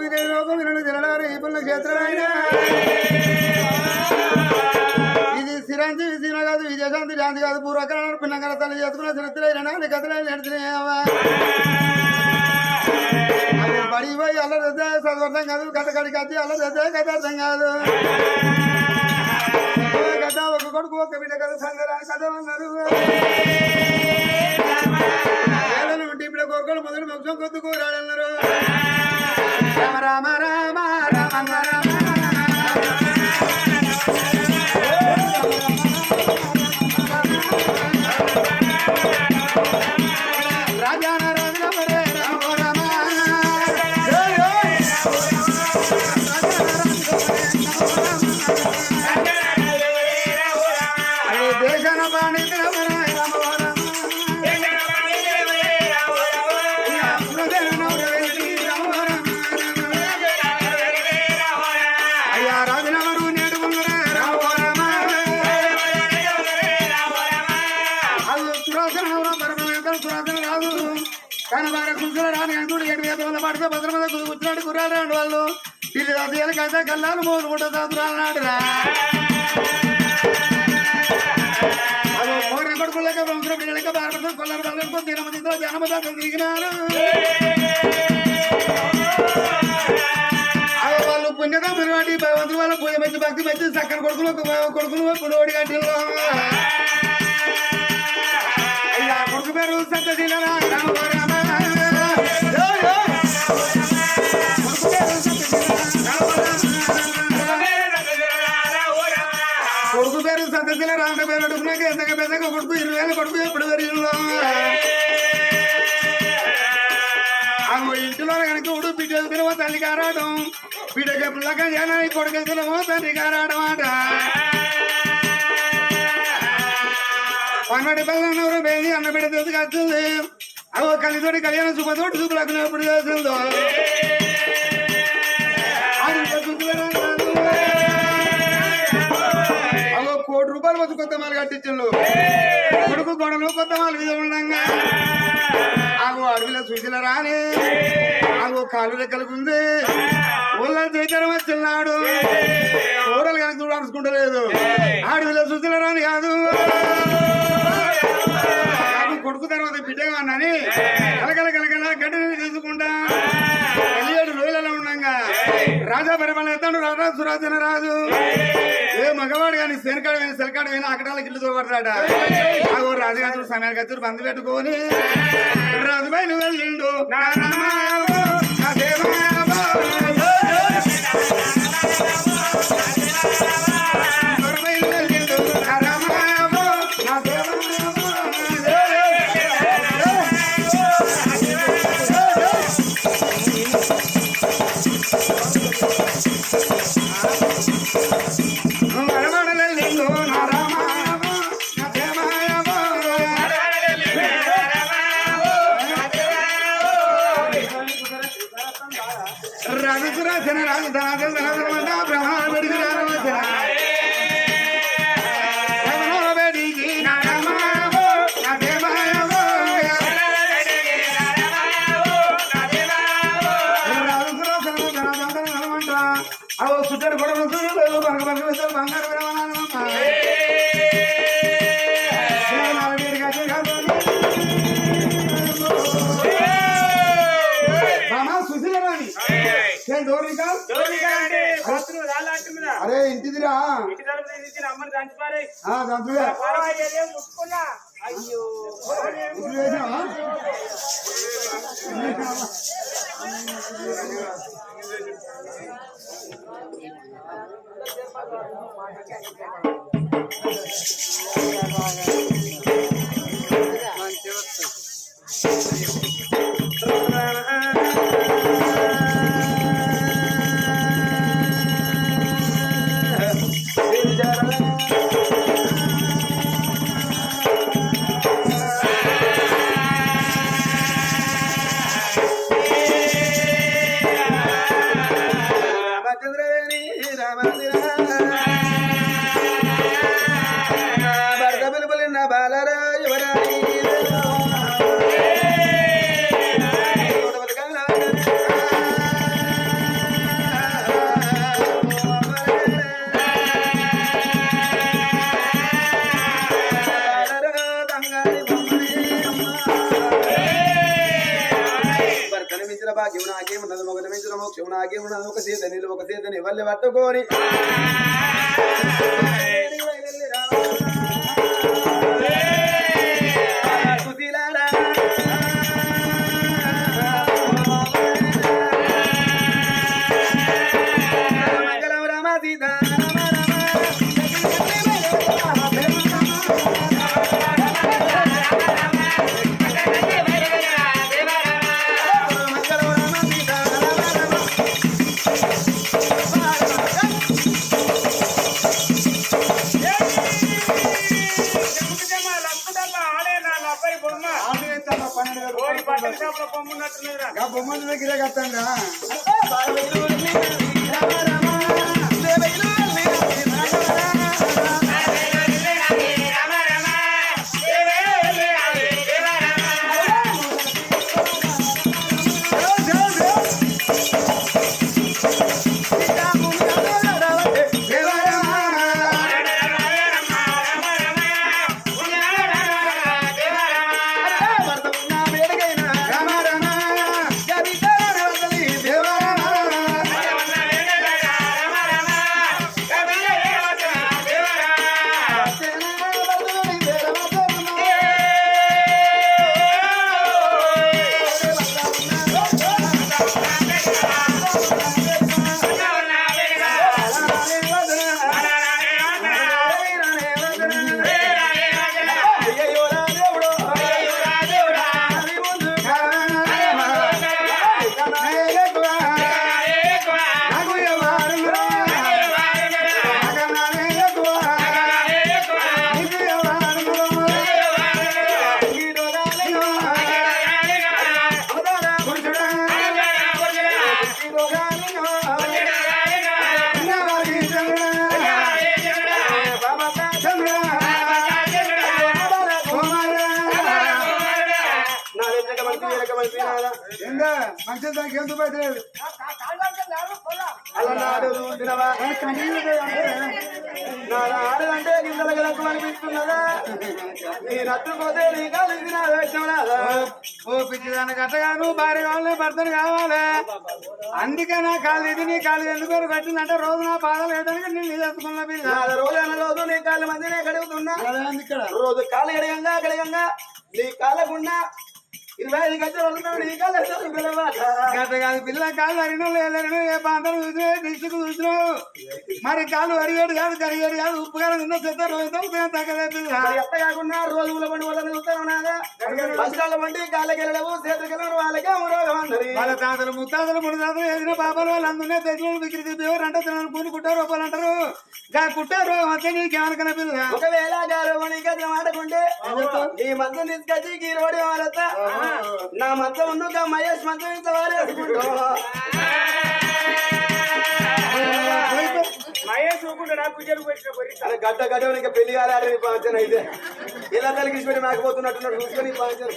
విదే లోకం వినడు తినడారు ఈ ఇది చిరంజీవి సీన కాదు విజయశాంతి శాంతి కాదు. పూర్వకాలం పిన్నకర తల్లి చేసుకున్న చిరత్తులైన కథలై నడిచినాయవా బడి పోయి అల్ల చదవర్థం కాదు కథ కడికి వచ్చి కథ అర్థం కాదు. కథ ఒక కొడుకు ఒక బిడ్డ కథ సంగరా కథ అన్నారు ఏళ్ళను ఉంటే ఇప్పుడు కొడుకులు మొదలు వంశం కొద్దు రామ రామ రామ రామ రామ. అయితే కళ్ళాలు మూడు కూడా తాతురాడు రా అది కొడుకులక వంశ పిల్లలక భారత కొల్లర బలంతో జనమతో వాళ్ళు పుణ్యగా మునివాటి భగవంతుడు వాళ్ళ పూజ మంచి భక్తి మంచి చక్కని కొడుకులు కొడుకులు పునోడి గంటలు కొడుకు పేరు సత్యశీలరా రామ రామ పేరు సత్యశీల రామ పేరు అడుగునాక ఎంతగా పెద్దగా కొడుకు ఇరవై వేల కొడుకు ఎప్పుడు పెరిగిలో అగో ఇంటిలో కనుక ఉడు బిడ్డ తల్లి కారాడం బిడ్డకి పిల్లక జన కొడుకు తినవో తల్లి కారాడం ఆట. పన్నటి పల్లెనూరు బేది అన్న బిడ్డ తెలుసుకొస్తుంది అవో కలితోటి కళ్యాణ శుభతోటి శుభలకు ఎప్పుడు చేసిందో. కోటి కొత్త మాలు కట్టించు కొడుకు గొడవలు కొత్త మాలు మీద ఉండంగా. ఆగో అడవిలో సూచన రాని. ఆగో కాలు రెక్కలకుంది. ఊళ్ళో చైతన్యం వచ్చిన్నాడు ఊరలు కనుక చూడాలనుకుంటలేదు అడవిలో సూచన రాని కాదు. ఆగు కొడుకు తర్వాత బిడ్డగా ఉన్నాని. కలకల కలకల గడ్డని తీసుకుంటా. ఎలియాడు రోజులలో రాజా పరిపాలన ఎత్తాడు రాజా సురాజన రాజు. మగవాడు కానీ శనకాడు కానీ శనకాడు కానీ అక్కడాలకు ఇల్లు తోబడతాడ ఆగో రాజుగారు సమయానికి వచ్చి బంధు పెట్టుకొని రాజుపై నువ్వు వెళ్ళిండు నా పర్వాలేదు ముట్టుకున్నా. అయ్యో. ఇంటికి మళ్ళీ పట్టుకొని మంచి దానికి ఎంత పెట్టలేదు అలనాడు చూసినవా నా ఆడదంటే అనిపిస్తున్నదా నేను అత్తుపోతే నీ కలిసి నా వేషం రాదా ఓ పిచ్చిదాన్ని కట్టగాను భార్య కావాలి భర్తను కావాలి అందుకే నా కాలు ఇది నీ కాలు ఎందుకు పేరు పెట్టిందంటే రోజు నా పాదాలు వేయడానికి నేను చేసుకున్న పిల్ల రోజు అన్న రోజు నీ కాళ్ళ మందినే కడుగుతున్నా ఇక్కడ రోజు కాలు కడగంగా కడగంగా నీ కాళ్ళకున్నా ఇరవై ఐదు గంటలు పిల్ల కాళ్ళు ఏ చూసినా మరి కాలు అరిగేడు కాదు కరిగేడు కాదు ఉప్పు కాదు ఉన్న చెత్త రోజుతో ఉపయోగం తగ్గలే పిల్ల మరి ఎత్త కాకుండా రోజుల బండి వాళ్ళని చూస్తాను బండి కాళ్ళకి వెళ్ళడము చేతులకి వెళ్ళడం వాళ్ళకే వాళ్ళ తాతలు ముత్తాతలు ముడి తాతలు వేసిన పాపాలు వాళ్ళు అందునే తెచ్చులు బిక్రి తిప్పేవారు అంటే తినాలి పూలు కుట్ట రూపాయలు అంటారు. గా కుట్టారు అంతే నీకేమనుకున్న పిల్ల? ఒకవేళ గది ఆడకుంటే ఈ మంచం తీసుకొచ్చి గీరబడి వారత నా మంచం ఉన్ను మహేష్ మంచం ఇంత వారేసుకుంటా మహేష్ అరే గడ్డ గడ్డ ఇంకా పెళ్ళి కాలే ఫంక్షన్ అయితే. ఇలా తల్లికి ఇష్టపడి మాకపోతున్నట్టున్నాడు చూసుకొని ఫంక్షన్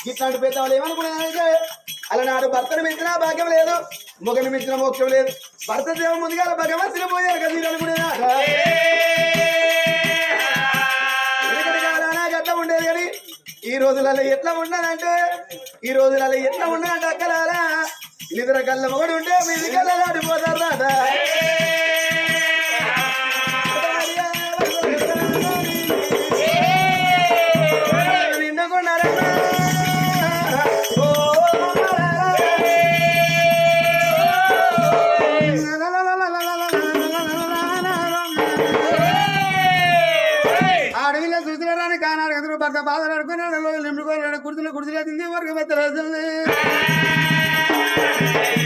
గిట్లాంటి పెద్దవాళ్ళు అంటే అలనాడు భర్తను మించిన భాగ్యం లేదు మొగని మించిన మోక్షం లేదు. భర్త దేవ ముందుగా భగవంతుని పోయారు కదా మీరు అనుకునేదా గట్ల ఉండేది కానీ ఈ రోజులలో ఎట్లా ఉన్నదంటే ఈ రోజులలో ఎట్లా ఉన్నదంటే అక్కలారా? నిద్ర కళ్ళ మొగడు ఉంటే మీది కళ్ళ దాటిపోతారు రాట కానాడు ఎదురు పక్క బాధలు ఆడుకున్నాడు నిండుకోలేడు కుర్చీలో కుర్చీలో వరకు బెత్తరేసింది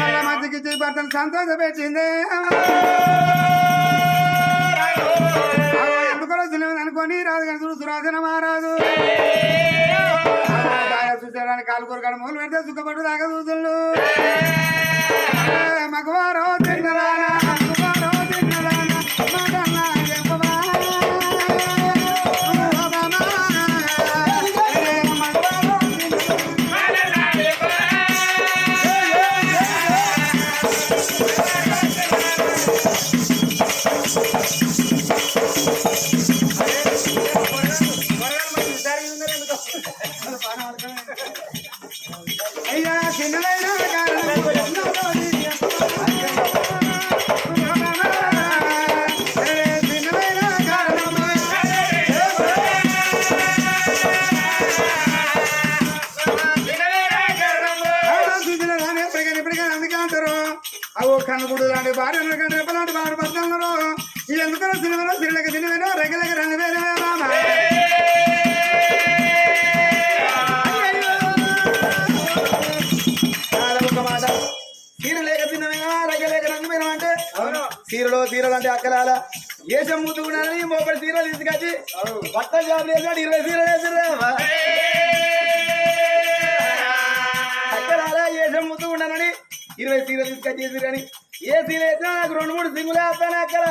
మళ్ళా మధ్యకి ఇచ్చి భర్తను సంతోష పెట్టింది ఎందుకో తెలియదు అనుకొని రాదు కనుక సురాసన మహారాజు. చూసారని కాలు కూరగాడు మొదలు పెడితే సుఖపడు దాకా చూసుళ్ళు మగవారో తిన్నదానా. సమ్ముతున్నానని మోపడి సీరలు తీసుకొచ్చి కొత్త జాబ్ చేసాడు ఇరవై సీరలు వేసిర్రా. అక్కలాల ఏ ఉండనని ఇరవై సీరలు తీసుకొచ్చి వేసిరని ఏ సీర వేసినా నాకు రెండు మూడు సింగులే వస్తాను అక్కడ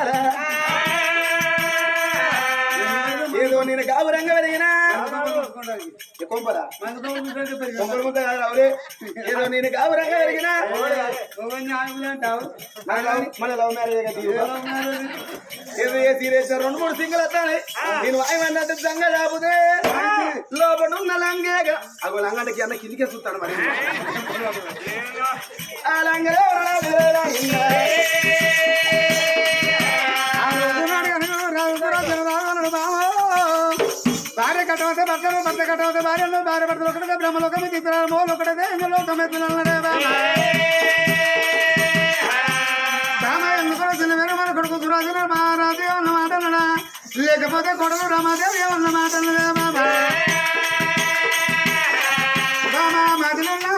ఏదో నేను గాబురంగా పెరిగినా. కొంపరా కొంపల ముద్ద కాదు రావులే ఏదో నేను మన లవ్ మ్యారేజ్ ఏదో ఏ సీరియస్ రెండు మూడు సింగిల్ వస్తాయి నేను వాయమన్నట్టు సంగ రాబుదే లోపల ఉన్న లంగేగా అగో లంగంటకి అన్న కిందికే చూస్తాడు మరి ఆ లంగే భార్య కట్టవతే భర్తలు భర్త కట్టవతే భార్యలు భార్య భర్తలు ఒకటే బ్రహ్మలోకం మోలు ఒకటే లోకం ఎత్తునడే రామ ఎందుకు చిన్న వేరే మన కొడుకు సురాజన మహారాజు అన్న లేకపోతే కొడుకు రామాదేవి అన్న మాట అన్నదే బాబా రామ మదిలైనా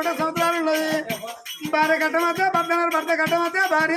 కళ్ళాలు మూడు సంవత్సరాలు ఉన్నది. భార్య కట్టమతే భర్త అన్నారు భర్త కట్టమతే భార్య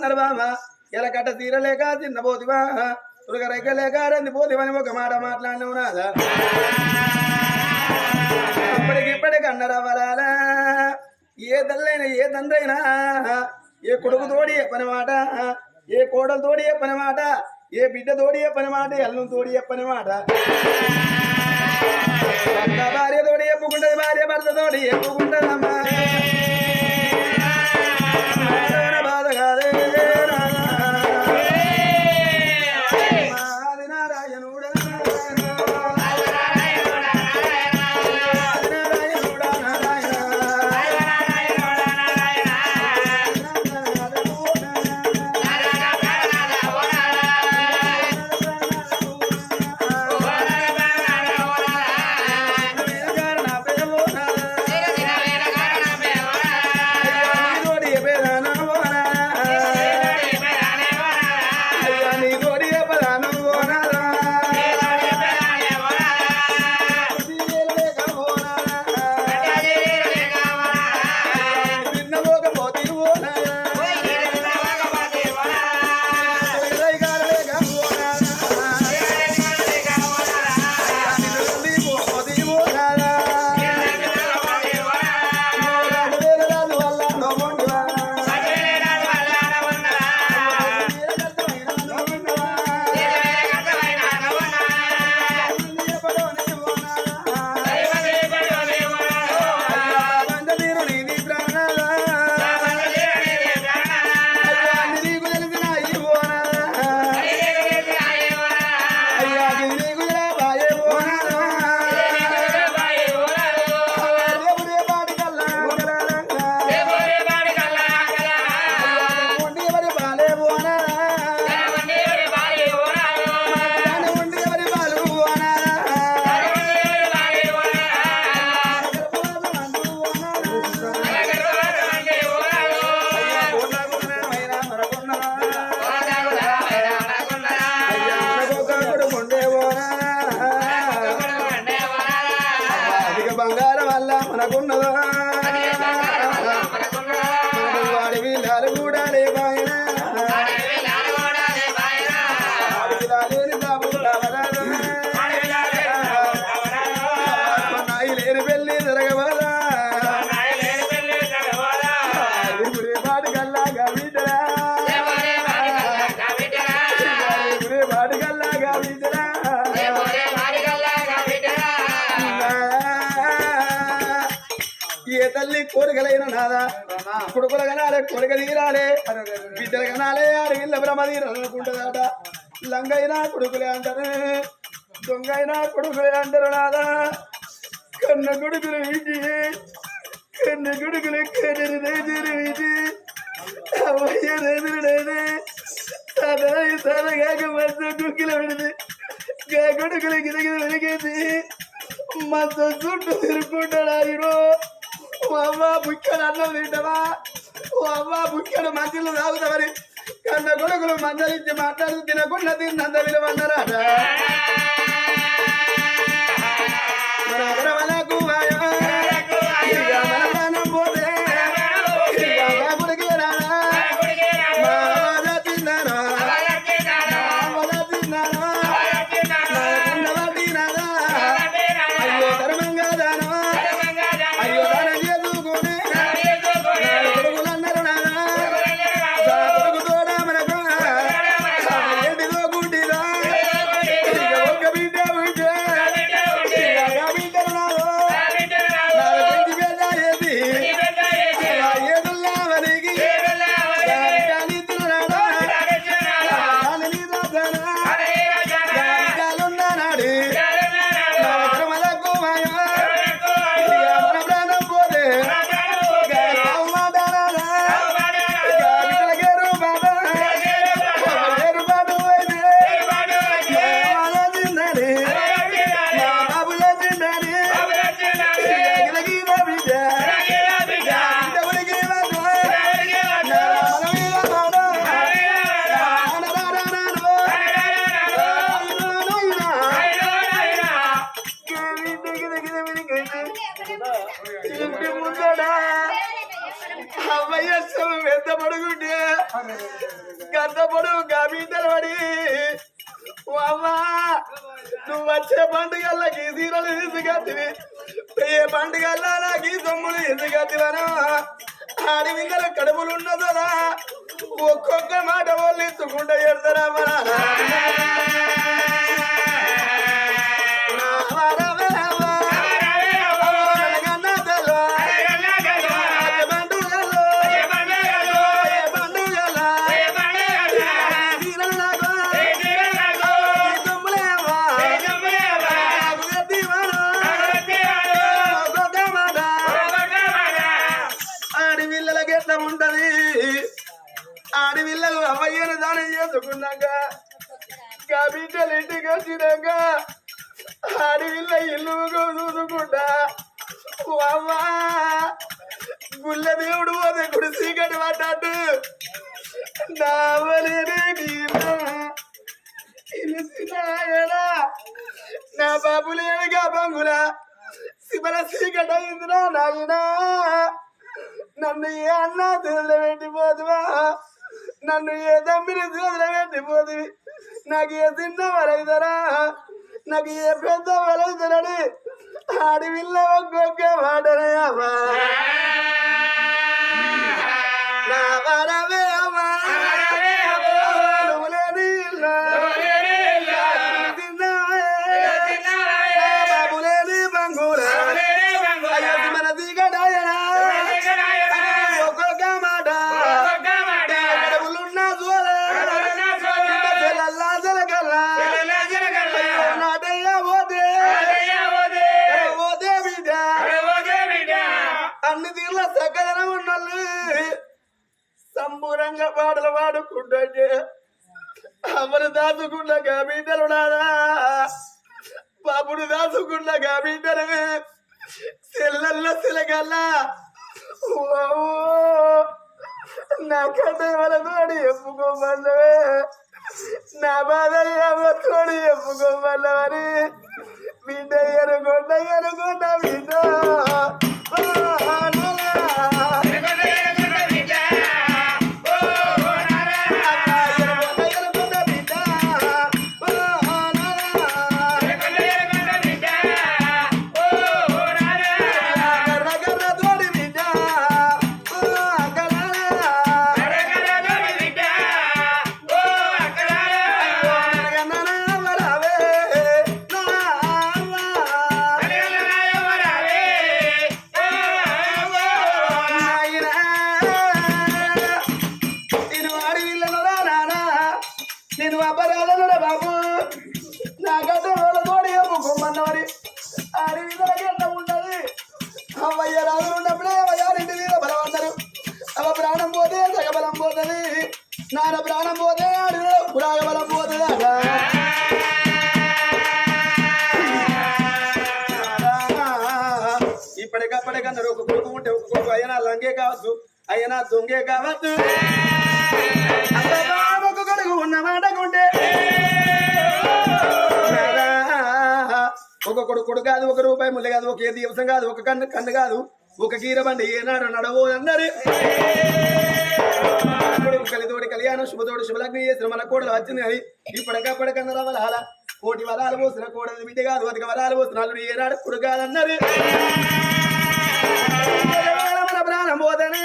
అన్నారు బామ ఎలా కట్ట తీరలేక తిన్నబోతివా? తులగరైక రంది పోతివని ఒక మాట మాట్లాడినావు నాదా? అప్పటికిప్పటికి అన్నరవరాలా ఏ తల్లైనా ఏ తండ్రైనా? ఏ కొడుకు తోడి చెప్పని మాట? ఏ కోడలు తోడి చెప్పని మాట? ఏ బిడ్డ తోడి చెప్పని మాట? ఎల్లం తోడి చెప్పని మాట? భర్త భార్య తోడి చెప్పుకుంటది భార్య భర్త తోడి చెప్పుకుంటదమ్మా. తల్లి కోరికలైన నాదా కొడుకుల కనాలే కోరిక తీరాలే బిడ్డల కనాలే అడవిల్ల భ్రమ తీరాలనుకుంటుందట లంగైనా కొడుకులే అంటారు దొంగైనా కొడుకులే అంటారు నాదా కన్న కొడుకులు వీటి కన్న కొడుకులు కన్నెరు రైతులు వీటి అమ్మయ్య రైతులు లేదే తనని తనగాక మధ్య కుక్కిల పెడితే గా కొడుకులు గిరగిర వెలిగేది మధ్య చుట్టూ తిరుక్కుంటాడు ఆయన ఓ అమ్మ బుక్కడు అన్నం తింటావా? ఓ అమ్మ బుక్కడు మంచిలో తాగుతావని కన్న కొడుకులు మందలించి మాట్లాడుతూ తినకుండా తిన్నంత విలువన్నారట అమ్మయ్య ఎంత పడుకుంటే? గంట పొడుగు గాబీటలు పడి. అమ్మా నువ్వు వచ్చే పండుగల్లకి సీరలు తీసుకొచ్చివి ఏ పండుగల్లా నాకు ఈ సొమ్ములు తీసుకొచ్చివను ఆడి విందల కడుపులు ఉన్నదా ఒక్కొక్క మాట వాళ్ళు ఎత్తుకుంటా ఎడతారా ఆడవిల్లలకి దానం చేసుకున్నాక ఇంకా బిడ్డలు ఇంటికి వచ్చినాక ఆడవిల్ల ఇల్లు చూసుకుంటా అమ్మా గుళ్ళ దేవుడు పోతే గుడి సీకటి పడ్డాడు. నావలేనే నీరా నా బాబు లేడుగా బంగుల? శివన సీకట అయిందిరా నాయనా? నన్ను ఏ అన్నా వదిలిపెట్టిపోదువా నన్ను ఏ తమ్మిని వదిలిపెట్టిపోదు నాకు ఏ చిన్న వరైదరా నాకు ఏ పెద్ద వరైదరని ఆడివిల్ల ఒక్కొక్క నా కథ తోడి ఎప్పుకోమన్నవే నా బాధ తోడి ఎప్పుకోమన్నవని బిడ్డ ఎనుకొండ ఎనుకొండ బిడ్డ. నేను అపరాధను బాబు. నా గడ్డ వాళ్ళ తోడి కొమ్మన్నవాడి. అడవిలో గడ్డ ఉండదు అవ్వయ్య రాజు ఉన్నప్పుడే అవ్వగారింటి మీద బలం అంటారు అవ ప్రాణం పోతే సగ బలం పోతుంది. నాన్న ప్రాణం పోతే అడవిలో పురాగ బలం పోతుంది అట. ఇప్పటికప్పటికన్నారు ఒక కొడుకు ఉంటే ఒక కొడుకు. అయినా లంగే కావచ్చు అయినా దొంగే కావచ్చు అబ్బబ్బా, ఒక కొడుకు ఉన్న మాటకుంటే ఒక కొడు కాదు ఒక రూపాయి ముళ్ళ కాదు ఒక దివసం కాదు ఒక కన్ను కన్ను కాదు ఒక కీర బండి ఏనాడు నడవో అన్నారు. కలితోడి కళ్యాణం శుభతోడి శుభలగ్ని చేసిన మన కోడలు వచ్చింది అది ఇప్పటికప్పటికన్నా వరాల కోటి వరాలు పోసిన కోడలు బిడ్డ కాదు అధిక వరాలు పోసిన అల్లుడు ఏనాడు కొడు కాదన్నారు. మన ప్రాణం పోతనే